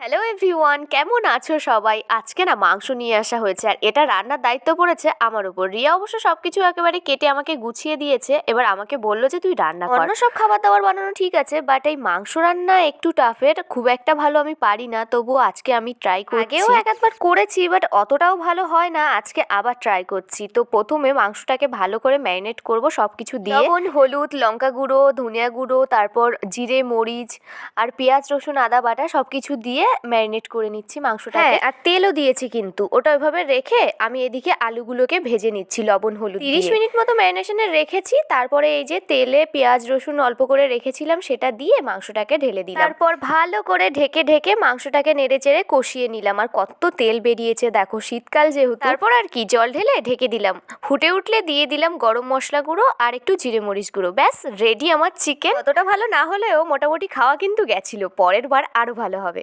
Hello everyone কেমন আছো সবাই? আজকে না মাংস নিয়ে আসা হয়েছে আর এটা রান্নার দায়িত্ব পড়েছে আমার উপর। রিয়া অবশ্য সবকিছু একেবারে কেটে আমাকে গুছিয়ে দিয়েছে এবার আমাকে বলল যে তুই রান্না কর। অন্য সব খাবার দাবার বানানো ঠিক আছে বাট এই মাংস রান্না একটু টাফের খুব একটা ভালো আমি পারি না তবুও আজকে আমি ট্রাই করছি। আগেও এক একবার করেছি বাট অতটাও ভালো হয় না আজকে আবার ট্রাই করছি। তো প্রথমে মাংসটাকে ভালো করে ম্যারিনেট করব সব কিছু দিয়ে। লবণ হলুদ লঙ্কা গুঁড়ো ধনিয়া গুঁড়ো তারপর জিরে মরিচ আর পেঁয়াজ রসুন আদা বাটা সব কিছু দিয়ে ম্যারিনেট করে নিচ্ছি মাংসটাকে। হ্যাঁ আর তেলও দিয়েছি কিন্তু। ওটা ওইভাবে রেখে আমি এদিকে আলুগুলোকে ভেজে নিচ্ছি লবণ হলুদ তিরিশ মিনিট মতো ম্যারিনেশনে রেখেছি তারপরে এই যে তেলে পেঁয়াজ রসুন অল্প করে রেখেছিলাম সেটা দিয়ে মাংসটাকে ঢেলে দিলাম। তারপর ভালো করে ঢেকে ঢেকে মাংসটাকে নেড়ে চেড়ে কষিয়ে নিলাম। আর কত তেল বেরিয়েছে দেখো শীতকাল যেহেতু। তারপর আর কি জল ঢেলে ঢেকে দিলাম। ফুটে উঠলে দিয়ে দিলাম গরম মশলা গুঁড়ো আর একটু জিরে মরিচ গুঁড়ো। ব্যাস রেডি আমার চিকেন অতটা ভালো না হলেও মোটামুটি খাওয়া কিন্তু গেছিল পরের বার আরও ভালো হবে।